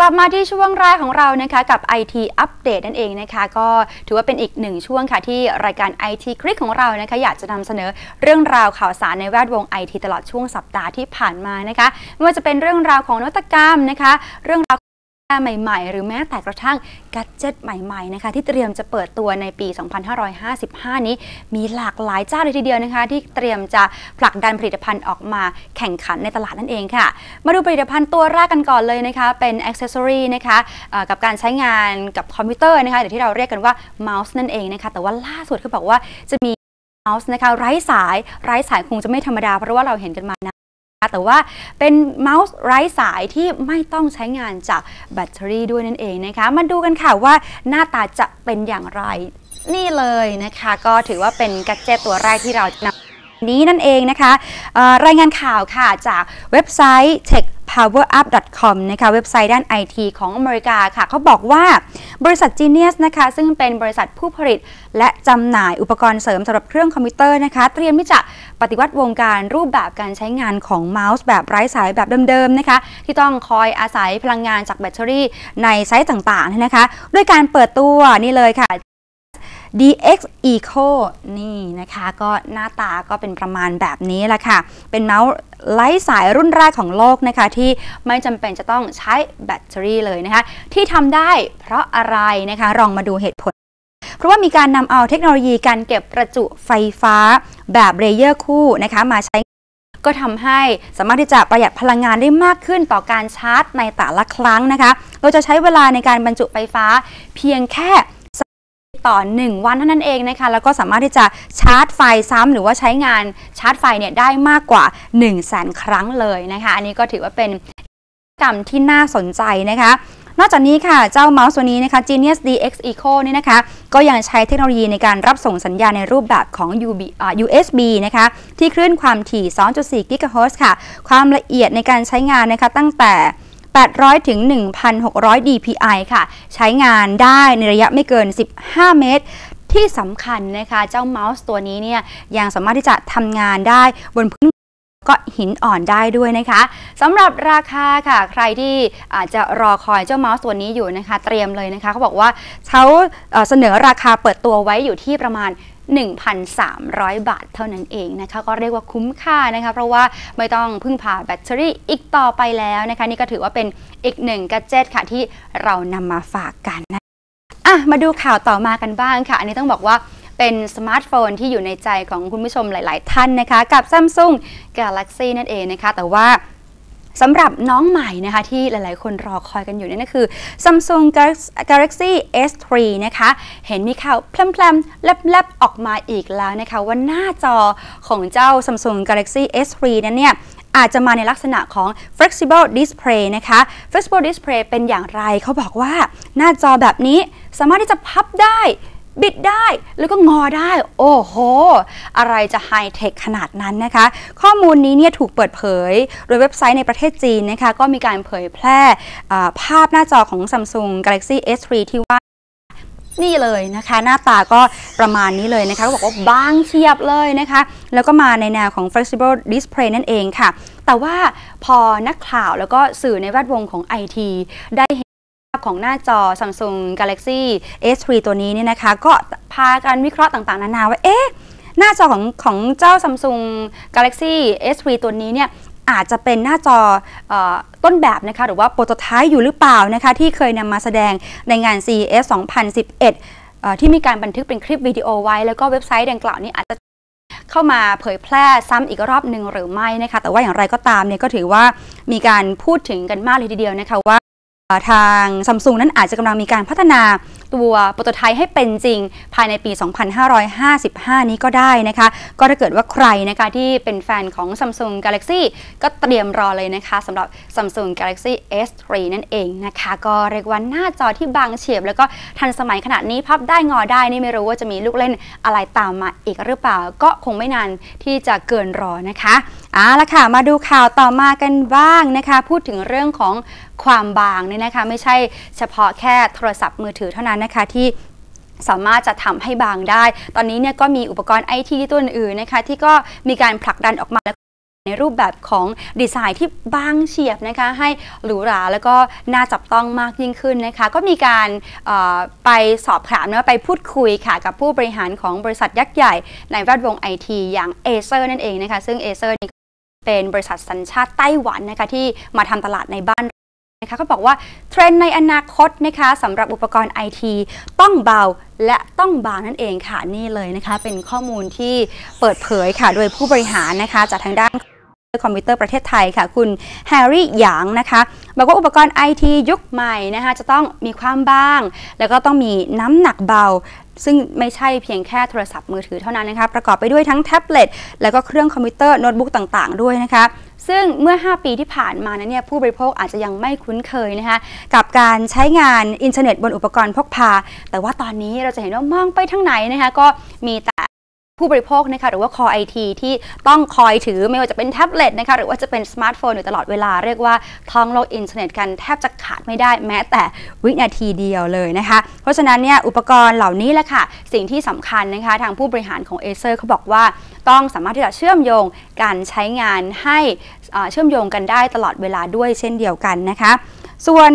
กลับมาที่ช่วงแรกของเรานะคะกับ IT อัปเดตนั่นเองนะคะ ก็ถือว่าเป็นอีกหนึ่งช่วงค่ะที่รายการ IT คลิกของเรานะคะ อยากจะนำเสนอเรื่องราวข่าวสารในแวดวง IT ตลอดช่วงสัปดาห์ที่ผ่านมานะคะไม่ว่าจะเป็นเรื่องราวของนวัตกรรมนะคะ เรื่องราว ใหม่ๆ หรือแม้แต่กระทั่งกัจเจตใหม่ๆนะคะที่เตรียมจะเปิดตัวในปี 2555 นี้ มีหลากหลายเจ้าเลยทีเดียวนะคะ ที่เตรียมจะผลักดันผลิตภัณฑ์ออกมาแข่งขันในตลาดนั่นเองค่ะ มาดูผลิตภัณฑ์ตัวแรกกันก่อนเลยนะคะ เป็นอ c c e s s o r y นะคะกับการใช้งานกับคอมพิวเตอร์นะคะหรือที่เราเรียกกันว่าเมาส์นั่นเองนะคะแต่ว่าล่าสุดเขาบอกว่าจะมีเมาส์นะคะไร้สายไร้สายคงจะไม่ธรรมดาเพราะว่าเราเห็นกันมานะ แต่ว่าเป็นเมาส์ไร้สายที่ไม่ต้องใช้งานจากแบตเตอรี่ด้วยนั่นเองนะคะ มาดูกันค่ะว่าหน้าตาจะเป็นอย่างไร นี่เลยนะคะ ก็ถือว่าเป็นกัจเจตตัวแรกที่เรานำนี้นั่นเองนะคะ รายงานข่าวค่ะจากเว็บไซต์ PowerUp.com นะคะเว็บไซต์ด้าน IT ของอเมริกาค่ะเขาบอกว่าบริษัท Genius นะคะ ซึ่งเป็นบริษัทผู้ผลิต และจำหน่ายอุปกรณ์เสริมสำหรับเครื่องคอมพิวเตอร์นะคะ เตรียมที่จะปฏิวัติวงการรูปแบบการใช้งานของเมาส์แบบไร้สายแบบเดิมๆนะคะ ที่ต้องคอยอาศัยพลังงานจากแบตเตอรี่ในไซต์ต่างๆนะคะ ด้วยการเปิดตัวนี่เลยค่ะ DX Eco นี่นะคะ ก็หน้าตาก็เป็นประมาณแบบนี้แหละค่ะ เป็นเมาส์ไร้สายรุ่นแรกของโลกนะคะ ที่ไม่จำเป็นจะต้องใช้แบตเตอรี่เลยนะคะ ที่ทำได้เพราะอะไรนะคะลองมาดูเหตุผล เพราะว่ามีการนำเอาเทคโนโลยีการเก็บประจุไฟฟ้าแบบเลเยอร์คู่นะคะมาใช้ก็ทำให้สามารถที่จะประหยัดพลังงานได้มากขึ้นต่อการชาร์จในแต่ละครั้งนะคะ เราจะใช้เวลาในการบรรจุไฟฟ้าเพียงแค่ ต่อ 1 วันเท่านั้นเองนะคะ แล้วก็สามารถที่จะชาร์จไฟซ้ำหรือว่าใช้งานชาร์จไฟเนี่ยได้มากกว่า 1 0 0 0 0แสนครั้งเลยนะคะ อันนี้ก็ถือว่าเป็นกิจกรรมที่น่าสนใจนะคะนอกจากนี้ค่ะ เจ้าเมาส์ตัวนี้นะคะ Genius DX Eco นี่นะคะ ก็ยังใช้เทคโนโลยีในการรับส่งสัญญาณในรูปแบบของ UB, อ USB นะคะ ที่คลื่นความถี่ 2.4 GHz ค่ะ ความละเอียดในการใช้งานนะคะตั้งแต่ 800 ถึง 1,600 dpi ค่ะ ใช้งานได้ในระยะไม่เกิน 15 เมตรที่สำคัญนะคะเจ้าเมาส์ตัวนี้เนี่ยยังสามารถที่จะทำงานได้บนพื้นก็หินอ่อนได้ด้วยนะคะสำหรับราคาค่ะใครที่อาจจะรอคอยเจ้าเมาส์ตัวนี้อยู่นะคะ เตรียมเลยนะคะเขาบอกว่าเขาเอ่อเสนอราคาเปิดตัวไว้อยู่ที่ประมาณ 1,300 บาทเท่านั้นเองนะคะก็เรียกว่าคุ้มค่านะคะเพราะว่าไม่ต้องพึ่งพาแบตเตอรี่อีกต่อไปแล้วนะคะนี่ก็ถือว่าเป็นอีกหนึ่งกัจเจตค่ะที่เรานำมาฝากกันนะอะมาดูข่าวต่อมากันบ้างค่ะ อันนี้ต้องบอกว่าเป็นสมาร์ทโฟนที่อยู่ในใจของคุณผู้ชมหลาย ๆ ท่านนะคะ กับ Samsung Galaxy นั่นเองนะคะ แต่ว่า สำหรับน้องใหม่นะคะที่หลายๆ คนรอคอยกันอยู่นั่นก็คือ Samsung Galaxy S3 นะคะ เห็นมีข่าวแพลำๆแลบๆ ออกมาอีกแล้วนะคะว่าหน้าจอของเจ้า Samsung Galaxy S3 นั้นเนี่ยอาจจะมาในลักษณะของ flexible display นะคะ flexible display เป็นอย่างไรเขาบอกว่าหน้าจอแบบนี้สามารถที่จะพับได้ บิดได้แล้วก็งอได้ โอ้โห อะไรจะไฮเทคขนาดนั้นนะคะ ข้อมูลนี้เนี่ยถูกเปิดเผย โดยเว็บไซต์ในประเทศจีนนะคะ ก็มีการเผยแพร่ภาพหน้าจอของ Samsung Galaxy S3 ที่ว่านี่เลยนะคะ หน้าตาก็ประมาณนี้เลยนะคะ ก็บอกว่าบางเฉียบเลยนะคะ แล้วก็มาในแนวของ flexible display นั่นเองค่ะ แต่ว่าพอนักข่าวแล้วก็สื่อในแวดวงของ IT ได้เห็น ของหน้าจอ Samsung Galaxy S3 ตัวนี้เนี่ยนะคะ ก็พากันวิเคราะห์ต่างๆ นานาว่าเอ๊ะหน้าจอของของเจ้า Samsung Galaxy S3 ตัวนี้เนี่ยอาจจะเป็นหน้าจออต้นแบบนะคะหรือว่าโปรโตไทป์อยู่หรือเปล่านะคะที่เคยนำมาแสดงในงาน CES 2011 ที่มีการบันทึกเป็นคลิปวิดีโอไว้ แล้วก็เว็บไซต์ดังกล่าวนี้อาจจะเข้ามาเผยแพร่ซ้ำอีกรอบหนึ่งหรือไม่นะคะแต่ว่าอย่างไรก็ตามเนี่ยก็ถือว่ามีการพูดถึงกันมากเลยทีเดียวนะคะว่า ทางซัมซุงนั้นอาจจะกำลังมีการพัฒนา ตัวโปรโตไทป์ให้เป็นจริงภายในปี 2555 นี้ก็ได้นะคะ ก็ถ้าเกิดว่าใครนะคะที่เป็นแฟนของ Samsung Galaxy ก็เตรียมรอเลยนะคะสำหรับ Samsung Galaxy S3 นั่นเองนะคะ ก็เรียกว่าหน้าจอที่บางเฉียบ แล้วก็ทันสมัยขนาดนี้พับได้งอได้นี่ไม่รู้ว่าจะมีลูกเล่นอะไรตามมาอีกหรือเปล่า ก็คงไม่นานที่จะเกินรอนะคะเอาละค่ะ มาดูข่าวต่อมากันบ้างนะคะ พูดถึงเรื่องของความบางเนี่ยนะคะ ไม่ใช่เฉพาะแค่โทรศัพท์มือถือเท่านั้นนะคะที่สามารถจะทำให้บางได้ ตอนนี้เนี่ยก็มีอุปกรณ์ไอทีตัวอื่นๆนะคะที่ก็มีการผลักดันออกมาแล้วในรูปแบบของดีไซน์ที่บางเฉียบนะคะ ให้หรูหราแล้วก็น่าจับต้องมากยิ่งขึ้นนะคะ ก็มีการไปสอบถามนะไปพูดคุยค่ะกับผู้บริหารของบริษัทยักษ์ใหญ่ในแวดวงไอทีอย่างเอเซอร์นั่นเองนะคะ ซึ่งเอเซอร์นี่เป็นบริษัทสัญชาติไต้หวันนะคะที่มาทำตลาดในบ้าน นะคะก็บอกว่าเทรนด์ในอนาคตนะคะสำหรับอุปกรณ์ไอทีต้องเบาและต้องบางนั่นเองค่ะนี่เลยนะคะ เป็นข้อมูลที่เปิดเผยค่ะโดยผู้บริหารนะคะ จากทางด้านคอมพิวเตอร์ประเทศไทยค่ะ คุณแฮร์รี่หยางนะคะบอกว่าอุปกรณ์ไอทียุคใหม่นะคะจะต้องมีความบาง แล้วก็ต้องมีน้ำหนักเบา ซึ่งไม่ใช่เพียงแค่โทรศัพท์มือถือเท่านั้นนะคะ ประกอบไปด้วยทั้งแท็บเล็ตแล้วก็เครื่องคอมพิวเตอร์โน้ตบุ๊กต่างๆ ด้วยนะคะ ซึ่งเมื่อ 5 ปีที่ผ่านมานั้นเนี่ยผู้บริโภคอาจจะยังไม่คุ้นเคยนะคะกับการใช้งานอินเทอร์เน็ตบนอุปกรณ์พกพา แต่ว่าตอนนี้เราจะเห็นว่ามองไปทั้งไหนนะคะก็มีแต่ ผู้บริโภคนะคะหรือว่าคอไอทีที่ต้องคอยถือไม่ว่าจะเป็นแท็บเล็ตนะคะหรือว่าจะเป็นสมาร์ทโฟนอยู่ตลอดเวลาเรียกว่าท่องโลกอินเทอร์เน็ตกันแทบจะขาดไม่ได้แม้แต่วินาทีเดียวเลยนะคะ เพราะฉะนั้นเนี่ยอุปกรณ์เหล่านี้แหละค่ะ สิ่งที่สำคัญนะคะทางผู้บริหารของเอเซอร์เขาบอกว่าต้องสามารถที่จะเชื่อมโยงการใช้งานให้เชื่อมโยงกันได้ตลอดเวลาด้วยเช่นเดียวกันนะคะส่วน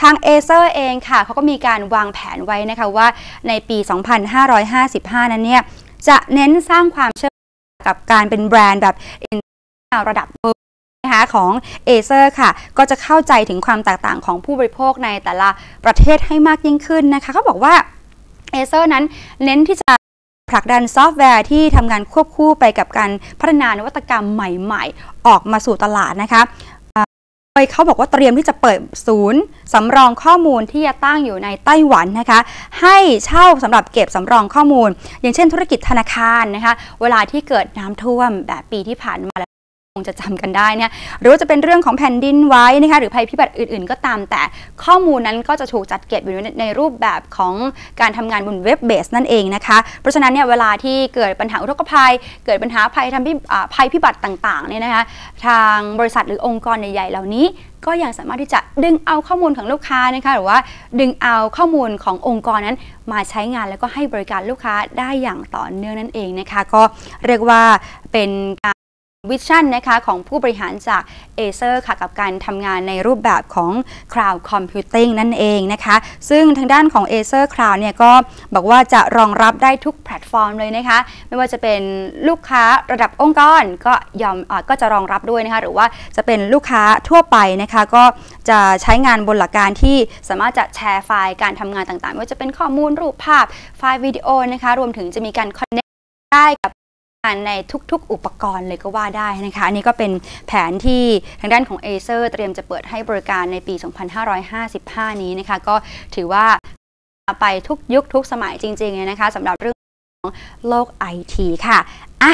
ทางเอเซอร์เองค่ะเขาก็มีการวางแผนไว้นะคะว่าในปี 2555 นั้นเนี่ย จะเน้นสร้างความเชื่อกับการเป็นแบรนด์แบบระดับเวอนะคะของเอเซอร์ค่ะ ก็จะเข้าใจถึงความแตกต่างของผู้บริโภคในแต่ละประเทศให้มากยิ่งขึ้นนะคะเขาบอกว่าเอเซอร์นั้นเน้นที่จะผลักดันซอฟต์แวร์ที่ทำงานควบคู่ไปกับการพัฒนานวัตกรรมใหม่ ๆ ออกมาสู่ตลาดนะคะ ยเขาบอกว่าเตรียมที่จะเปิดศูนย์สำรองข้อมูลที่จะตั้งอยู่ในไต้หวันนะคะ ให้เช่าสำหรับเก็บสำรองข้อมูล อย่างเช่นธุรกิจธนาคารนะคะ เวลาที่เกิดน้ำท่วมแบบปีที่ผ่านมา คงจะจำกันได้เนี่ยหรือว่าจะเป็นเรื่องของแผ่นดินไหวนะคะหรือภัยพิบัติอื่นๆ ก็ตามแต่ข้อมูลนั้นก็จะถูกจัดเก็บอยู่ในรูปแบบของการทำงานบนเว็บเบสนั่นเองนะคะเพราะฉะนั้นเนี่ยเวลาที่เกิดปัญหาอุทกภัย เกิดปัญหาภัยทำภัยพิบัติต่างๆเนี่ยนะคะทางบริษัทหรือองค์กรใหญ่ๆเหล่านี้ก็ยังสามารถที่จะดึงเอาข้อมูลของลูกค้านะคะหรือว่าดึงเอาข้อมูลขององค์กรนั้นมาใช้งานแล้วก็ให้บริการลูกค้าได้อย่างต่อเนื่องนั่นเองนะคะ ก็เรียกว่าเป็นการ วิชั่นนะคะของผู้บริหารจาก Acer ค่ะกับการทำงานในรูปแบบของ Cloud Computing นั่นเองนะคะ ซึ่งทางด้านของ Acer Cloud เนี่ยก็บอกว่าจะรองรับได้ทุกแพลตฟอร์มเลยนะคะ ไม่ว่าจะเป็นลูกค้าระดับองค์กรก็ยอมอก็จะรองรับด้วยนะคะ หรือว่าจะเป็นลูกค้าทั่วไปนะคะ ก็จะใช้งานบนหลักการที่สามารถจะแชร์ไฟล์การทำงานต่างๆไม่ว่าจะเป็นข้อมูลรูปภาพไฟล์วิดีโอนะคะ รวมถึงจะมีการคอนเนคได้กับ ในทุกๆ อุปกรณ์เลยก็ว่าได้นะคะอันนี้ก็เป็นแผนที่ทางด้านของ Acer เตรียมจะเปิดให้บริการในปี 2555 นี้นะคะ ก็ถือว่าไปทุกยุคทุกสมัยจริงๆเลยนะคะสำหรับเรื่องของโลกไอทีค่ะอะ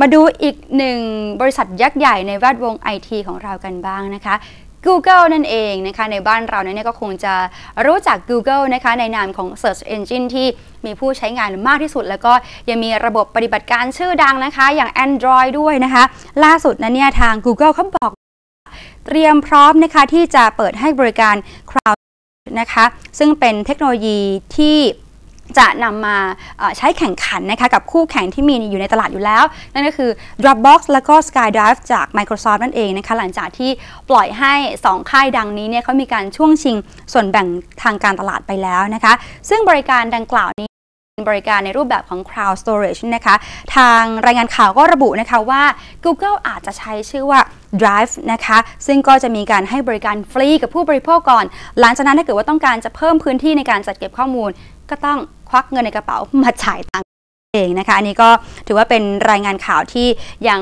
มาดูอีกหนึ่งบริษัทยักษ์ใหญ่ในแวดวงไอทีของเรากันบ้างนะคะ Google นั่นเองนะคะในบ้านเราเนี่ยก็คงจะรู้จัก Google นะคะในนามของ Search Engine ที่มีผู้ใช้งานมากที่สุด แล้วก็ยังมีระบบปฏิบัติการชื่อดังนะคะ อย่าง Android ด้วยนะคะ ล่าสุดนั้นเนี่ยทาง Google เขาบอก เตรียมพร้อมนะคะที่จะเปิดให้บริการ Cloud นะคะ ซึ่งเป็นเทคโนโลยีที่ จะนำมาใช้แข่งขันนะคะกับคู่แข่งที่มีอยู่ในตลาดอยู่แล้ว นั่นก็คือ Dropbox แล้วก็ SkyDrive จาก Microsoft นั่นเองนะคะหลังจากที่ปล่อยให้ 2 ค่ายดังนี้เนี่ยเขามีการช่วงชิงส่วนแบ่งทางการตลาดไปแล้วนะคะ ซึ่งบริการดังกล่าวนี้ บริการในรูปแบบของ Cloud Storage นะคะ ทางรายงานข่าวก็ระบุนะคะว่า Google อาจจะใช้ชื่อว่า Drive นะคะ ซึ่งก็จะมีการให้บริการฟรีกับผู้บริโภคก่อน หลังจากนั้นถ้าเกิดว่าต้องการจะเพิ่มพื้นที่ในการจัดเก็บข้อมูล ก็ต้องควักเงินในกระเป๋ามาจ่ายตังค์เองนะคะ อันนี้ก็ถือว่าเป็นรายงานข่าวที่ยัง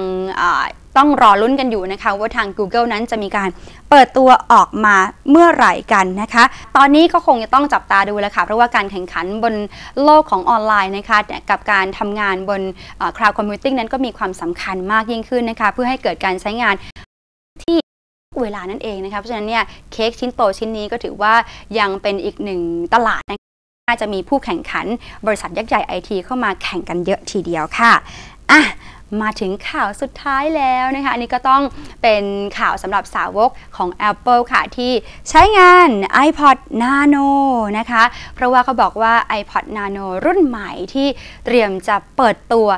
ต้องรอลุ้นกันอยู่นะคะว่าทาง Google นั้นจะมีการเปิดตัวออกมาเมื่อไหร่กันนะคะ ตอนนี้ก็คงจะต้องจับตาดูแล้วค่ะ เพราะว่าการแข่งขันบนโลกของออนไลน์นะคะกับการทำงานบน Cloud Computing นั้นก็มีความสำคัญมากยิ่งขึ้นนะคะ เพื่อให้เกิดการใช้งานที่เวลานั่นเองนะคะ เพราะฉะนั้นเนี่ยเค้กชิ้นโตชิ้นนี้ก็ถือว่ายังเป็นอีกหนึ่งตลาดนะคะจะมีผู้แข่งขันบริษัทยักษ์ใหญ่ไอทีเข้ามาแข่งกันเยอะทีเดียวค่ะอะ มาถึงข่าวสุดท้ายแล้วนะคะอันนี้ก็ต้องเป็นข่าวสำหรับสาวกของ Apple ค่ะ ที่ใช้งาน iPod Nano นะคะ เพราะว่าเขาบอกว่า iPod Nano รุ่นใหม่ที่เตรียมจะเปิดตัว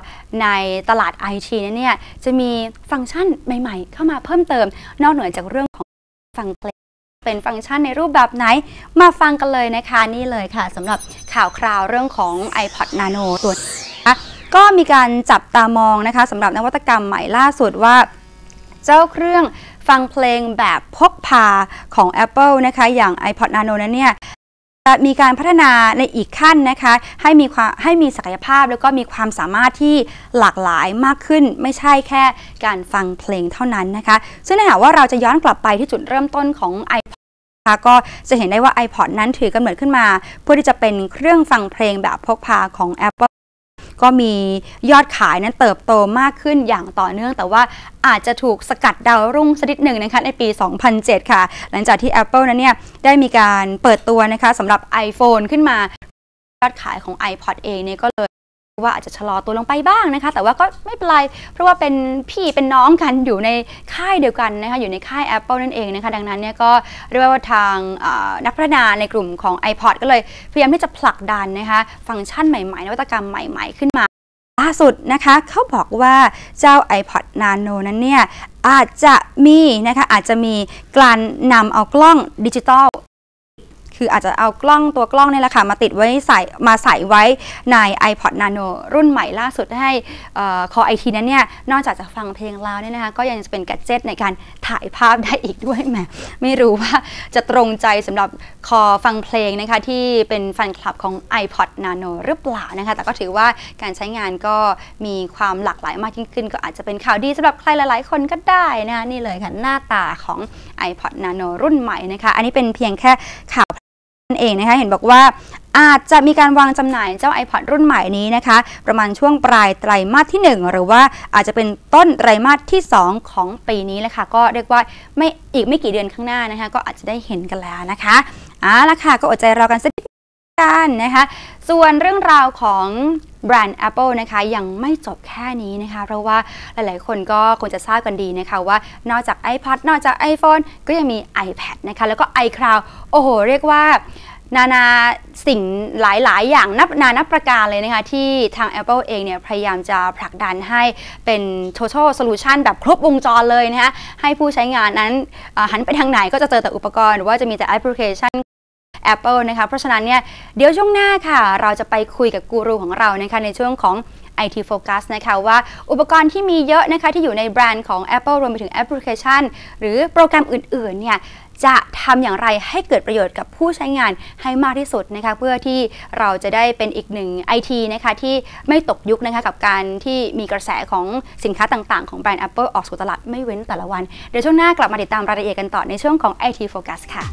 ในตลาด IT นั้นเนี่ย จะมีฟังก์ชันใหม่ๆ เข้ามาเพิ่มเติม นอกเหนือจากเรื่องของฟังเพลงเป็นฟังก์ชันในรูปแบบไหนมาฟังกันเลยนะคะ นี่เลยค่ะสำหรับข่าวคราวเรื่องของ iPod Nano ตัวนี้นะ ก็มีการจับตามองนะคะสำหรับนวัตกรรมใหม่ล่าสุดว่า เจ้าเครื่องฟังเพลงแบบพกพาของ Apple นะคะอย่าง iPod Nano นั้นเนี่ยจะมีการพัฒนาในอีกขั้นนะคะให้มีความให้มีศักยภาพแล้วก็มีความสามารถที่หลากหลายมากขึ้น ไม่ใช่แค่การฟังเพลงเท่านั้นนะคะ ซึ่งถ้าหากว่าเราจะย้อนกลับไปที่จุดเริ่มต้นของ iPod นะคะก็จะเห็นได้ว่า iPod นั้นถือกำเนิดขึ้นมา เพื่อที่จะเป็นเครื่องฟังเพลงแบบพกพาของ Apple ก็มียอดขายนั้นเติบโตมากขึ้นอย่างต่อเนื่อง แต่ว่าอาจจะถูกสกัดดาวรุ่งสักนิดหนึ่งนะคะในปี 2007 ค่ะ หลังจากที่ Apple นั้นเนี่ยได้มีการเปิดตัวนะคะสำหรับ iPhone ขึ้นมายอดขายของ iPod เองเนี่ยก็เลย ว่าอาจจะชะลอตัวลงไปบ้างนะคะ แต่ว่าก็ไม่เป็นไร เพราะว่าเป็นพี่เป็นน้องกันอยู่ในค่ายเดียวกันนะคะ อยู่ในค่าย Apple นั่นเองนะคะ ดังนั้นเนี่ยก็เรียกว่าทางนักพัฒนาในกลุ่มของ iPod ก็เลยพยายามที่จะผลักดันนะคะ ฟังก์ชันใหม่ๆ นวัตกรรมใหม่ๆ ขึ้นมาล่าสุดนะคะเขาบอกว่าเจ้า iPod Nano นั้นเนี่ยอาจจะมีนะคะอาจจะมีการนำเอากล้องดิจิตอล คืออาจจะเอากล้องตัวกล้องนี่แหละค่ะมาติดไว้ใส่มาใส่ไว้ใน iPod Nano รุ่นใหม่ล่าสุดให้คอไอทีนั้นเนี่ยนอกจากจะฟังเพลงแล้วเนี่ยนะคะก็ยังจะเป็นแกดเจิตในการถ่ายภาพได้อีกด้วยแหมไม่รู้ว่าจะตรงใจสำหรับคอฟังเพลงนะคะที่เป็นแฟนคลับของ iPod Nano หรือเปล่านะคะแต่ก็ถือว่าการใช้งานก็มีความหลากหลายมากยิ่งขึ้น ก็อาจจะเป็นข่าวดีสำหรับใครหลายๆ คนก็ได้นะนี่เลยค่ะหน้าตาของ iPod Nano รุ่นใหม่นะคะ อันนี้เป็นเพียงแค่ข่าว เองนะคะเห็นบอกว่าอาจจะมีการวางจำหน่ายเจ้า iPod รุ่นใหม่นี้นะคะ ประมาณช่วงปลายไตรมาสที่ 1 หรือว่าอาจจะเป็นต้นไตรมาสที่ 2 ของปีนี้แหละค่ะ ก็เรียกว่าไม่อีกไม่กี่เดือนข้างหน้านะคะ ก็อาจจะได้เห็นกันแล้วนะคะเอาละค่ะ ก็อดใจรอกันสัก กันนะคะ ส่วนเรื่องราวของแบรนด์ Apple นะคะยังไม่จบแค่นี้นะคะ เพราะว่าหลายๆ คนก็คงจะทราบกันดีนะคะว่านอกจาก iPod นอกจาก iPhone ก็ยังมี iPad นะคะแล้วก็ iCloud โอ้โห เรียกว่านานาสิ่งหลาย ๆ อย่างนับนานับประการเลยนะคะ ที่ทาง Apple เองเนี่ยพยายามจะผลักดันให้เป็น total solution แบบครบวงจรเลยนะคะให้ผู้ใช้งานนั้นหันไปทางไหนก็จะเจอแต่อุปกรณ์ หรือว่าจะมีแต่แอปพลิเคชัน Apple นะคะเพราะฉะนั้นเนี่ยเดี๋ยวช่วงหน้าค่ะ เราจะไปคุยกับกูรูของเรานะคะในช่วงของ IT Focus นะคะว่าอุปกรณ์ที่มีเยอะนะคะที่อยู่ในแบรนด์ของ Apple รวมไปถึงแอปพลิเคชัน หรือโปรแกรมอื่นๆเนี่ยจะทำอย่างไรให้เกิดประโยชน์กับผู้ใช้งานให้มากที่สุดนะคะเพื่อที่เราจะได้เป็นอีกหนึ่ง IT นะคะที่ไม่ตกยุคนะคะกับการที่มีกระแสของสินค้าต่างๆ ของแบรนด์ Apple ออกสู่ตลาดไม่เว้นแต่ละวัน เดี๋ยวช่วงหน้ากลับมาติดตามรายละเอียดกันต่อในช่วงของ IT Focus ค่ะ